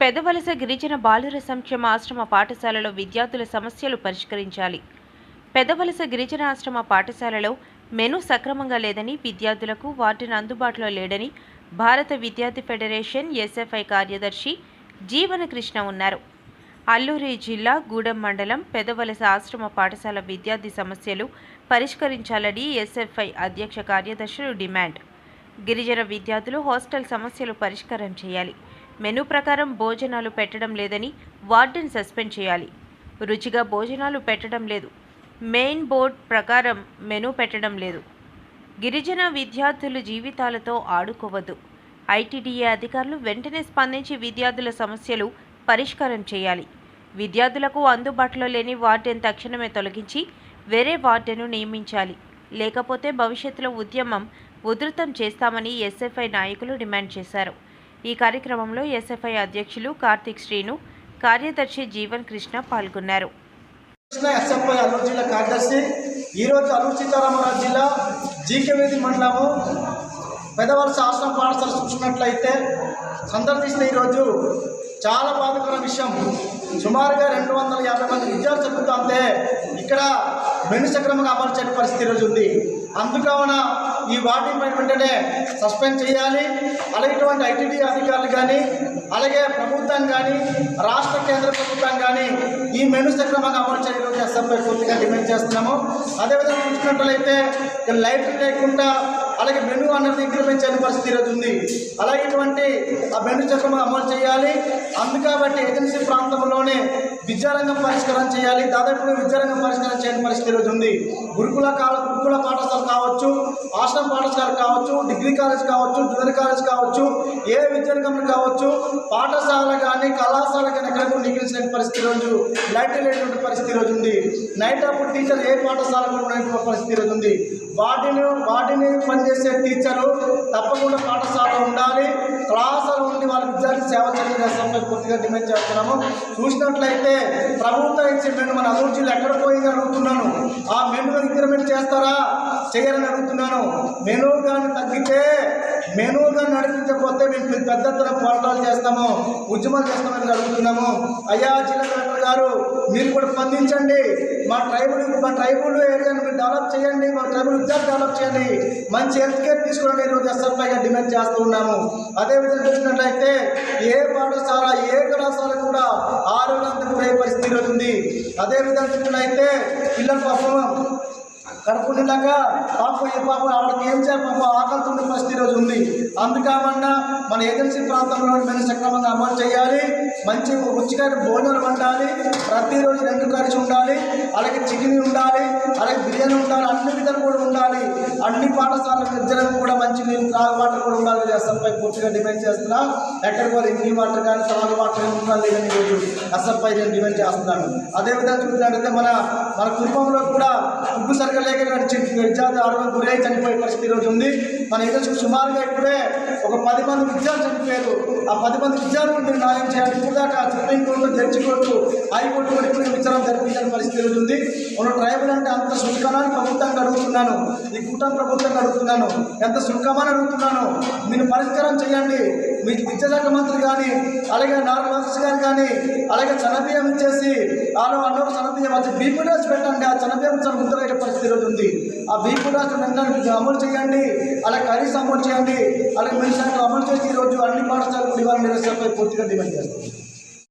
పెదవలస గిరిజన బాలుర సంక్షేమ ఆశ్రమ పాఠశాలలో విద్యార్థుల సమస్యలు పరిష్కరించాలి. పెదవలస గిరిజన ఆశ్రమ పాఠశాలలో మెను సక్రమంగా లేదని విద్యార్థులకు వాటిని అందుబాటులో లేడని భారత విద్యార్థి ఫెడరేషన్ ఎస్ఎఫ్ఐ కార్యదర్శి జీవన కృష్ణ ఉన్నారు. అల్లూరి జిల్లా గూడెం మండలం పెదవలస ఆశ్రమ పాఠశాల విద్యార్థి సమస్యలు పరిష్కరించాలని ఎస్ఎఫ్ఐ అధ్యక్ష కార్యదర్శులు డిమాండ్. గిరిజన విద్యార్థులు హాస్టల్ సమస్యలు పరిష్కారం చేయాలి. మెనూ ప్రకారం భోజనాలు పెట్టడం లేదని వార్డెన్ సస్పెండ్ చేయాలి. రుచిగా భోజనాలు పెట్టడం లేదు. మెయిన్ బోర్డ్ ప్రకారం మెనూ పెట్టడం లేదు. గిరిజన విద్యార్థుల జీవితాలతో ఆడుకోవద్దు. ఐటీడీఏ అధికారులు వెంటనే స్పందించి విద్యార్థుల సమస్యలు పరిష్కారం చేయాలి. విద్యార్థులకు అందుబాటులో లేని వార్డెన్ తక్షణమే తొలగించి వేరే వార్డెను నియమించాలి. లేకపోతే భవిష్యత్తులో ఉద్యమం ఉధృతం చేస్తామని ఎస్ఎఫ్ఐ నాయకులు డిమాండ్ చేశారు. ఈ కార్యక్రమంలో ఎస్ఎఫ్ఐ అధ్యక్షులు కార్తిక్ శ్రీను కార్యదర్శి జీవన్ కృష్ణ పాల్గొన్నారు. కృష్ణ ఎస్ఎఫ్ఐ అల్లూరు జిల్లా కార్యదర్శి ఈరోజు అల్లూరు సీతారామరాజు జిల్లా జీకేవేది మండలము పెదవలస ఆశ్రమ పాఠశాల చూసినట్లయితే సందర్శిస్తే ఈరోజు చాలా బాధకర విషయం. సుమారుగా రెండు వందల యాభై మంది విద్యార్థులు చదువుతూ ఇక్కడ మెను సక్రమంగా అమలు చేయని పరిస్థితి ఈరోజు ఉంది. అందుకావున ఈ వాటిని వెంటనే సస్పెండ్ చేయాలి. అలాగే ఇటువంటి ఐటీడీ అధికారులు కానీ అలాగే ప్రభుత్వం కానీ రాష్ట్ర కేంద్ర ప్రభుత్వం కానీ ఈ మెను సక్రమంగా అమలు చేయడానికి ఎస్ఎఫ్ఐ పూర్తిగా డిమాండ్ చేస్తున్నాము. అదేవిధంగా చూసినట్లయితే ఇక్కడ లైట్లు లేకుండా అలాగే మెను అన్నది ఇంక్రిమెంట్ చేయని పరిస్థితి ఈరోజు ఉంది. అలాగే ఇటువంటి ఆ మెను చట్టం అమలు చేయాలి. అందుకాబట్టి ఏజెన్సీ ప్రాంతంలోనే విద్యారంగం పరిష్కారం చేయాలి. దాదాపు విద్యారంగం పరిష్కారం చేయని పరిస్థితి ఈరోజు ఉంది. గురుకుల కాల గురుకుల పాఠశాల కావచ్చు ఆశ్రమ పాఠశాల కావచ్చు డిగ్రీ కాలేజ్ కావచ్చు జూనియర్ కాలేజ్ కావచ్చు ఏ విద్యారంగం కావచ్చు పాఠశాల కానీ కళాశాల కానీ ఎక్కడ కూడా నిగిలిసిన పరిస్థితి రోజు లైట్ లేనటువంటి పరిస్థితి రోజు ఉంది. నైట్ అప్పుడు టీచర్ ఏ పాఠశాలలో ఉన్నటువంటి పరిస్థితి రోజు ఉంది. వాటిని వాటిని పనిచేసే టీచరు తప్పకుండా పాఠశాల ఉండాలి. క్లాసులు ఉండి వాళ్ళ విద్యార్థి సేవ చేయాలని అసెంబ్లీ పూర్తిగా డిమాండ్ చేస్తున్నాము. చూసినట్లయితే ప్రభుత్వం ఇచ్చే మెను మన అభివృద్ధిలో ఎక్కడ పోయింది అడుగుతున్నాను. ఆ మెండుగా ఇంక్రిమెంట్ చేస్తారా? చేయాలని అడుగుతున్నాను. మెను కానీ తగ్గితే మెను కానీ నడిపించకపోతే మేము పెద్ద ఎత్తున పోరాటాలు చేస్తాము ఉద్యమాలు చేస్తామని అడుగుతున్నాము. అయ్యా జిల్లా కలెక్టర్ గారు మీరు కూడా స్పందించండి. మా ట్రైబుల్ మా ట్రైబుల్ ఏరియాను మీరు డెవలప్ చేయండి మా ట్రైబుల్ విద్యార్థి డెవలప్ చేయండి. మంచి హెల్త్ కేర్ తీసుకోండి ఈరోజు ఎస్ఎఫ్ఐగా డిమాండ్ చేస్తూ ఉన్నాము. అదేవిధంగా చూసినట్లయితే ఏ పాఠశాల ఏ కళాశాల కూడా ఆరోగ్యానికి పరిస్థితి ఉంది. అదేవిధంగా చూసినట్లయితే పిల్లల పాపం కడుపు నిండాక పాప ఈ పాప ఆవిడకి ఏం చేయాలి పాపం? ఆకలితో పరిస్థితి ఈరోజు ఉంది. అందుకామన్నా మన ఏజెన్సీ ప్రాంతంలో మేము సక్రమంగా అమలు చేయాలి. మంచి రుచికర భోజనాలు వండాలి. ప్రతిరోజు రెండు కలిసి ఉండాలి. అలాగే చికెన్ ఉండాలి. అలాగే బిర్యానీ ఉండాలి. అన్ని విధాలు కూడా ఉండాలి. అన్ని పాఠశాలలకు విద్యలకు మంచి నీళ్ళు త్రాగు వాటర్ కూడా ఉండాలి అసలుపై పూర్తిగా డిమాండ్ చేస్తున్నా? ఎక్కడ కూడా ఇంగ్లీ వాటర్ కానీ త్రాగు వాటర్ కానీ ఉండాలి లేదని ఈరోజు అసలుపై నేను డిమాండ్ చేస్తున్నాను అదేవిధంగా చూసినట్లయితే మన మన కుటుంబంలో కూడా ఉప్పు సరిగ్గా లేక నడిచి విద్యార్థి ఆరోగ్యం గురై చనిపోయే పరిస్థితి ఈరోజు ఉంది. మన ఈరోజు సుమారుగా ఇప్పుడే ఒక పది మంది విద్యార్థులు చనిపోయారు. ఆ పది మంది విద్యార్థులు న్యాయం చేయాలి. ఇప్పుడు దాకా సుప్రీంకోర్టు జడ్జి కోర్టు హైకోర్టు కూడా ఇప్పుడు విచారణ జరిపించని పరిస్థితి ఈరోజు ఉంది. మన ట్రైబల్ అంటే అంత శుల్కమని ప్రభుత్వానికి అడుగుతున్నాను. ఈ కూటమి ప్రభుత్వానికి అడుగుతున్నాను. ఎంత శుల్కమని అడుగుతున్నాను. మీరు పరిష్కారం చేయండి. మీకు విద్యాశాఖ మంత్రి కానీ అలాగే నాలుగు లోకేష్ గారు కానీ అలాగే చనబియ్యం ఇచ్చేసి వాళ్ళు అన్నోరు చనబియ్యం వచ్చి బీపీ డాస్ పెట్టండి. ఆ చనబియ్యం చాలా ముద్ర పరిస్థితి ఈరోజు ఉంది ఆ బీపీ డాస్ వెంటనే అమలు చేయండి. అలాగే కనీసం అమలు చేయండి. అలాగే మెన్షన్ అమలు చేసి ఈరోజు అన్ని పాఠశాలలు ఇవ్వాలని నిరసనపై పూర్తిగా డిమాండ్ చేస్తాం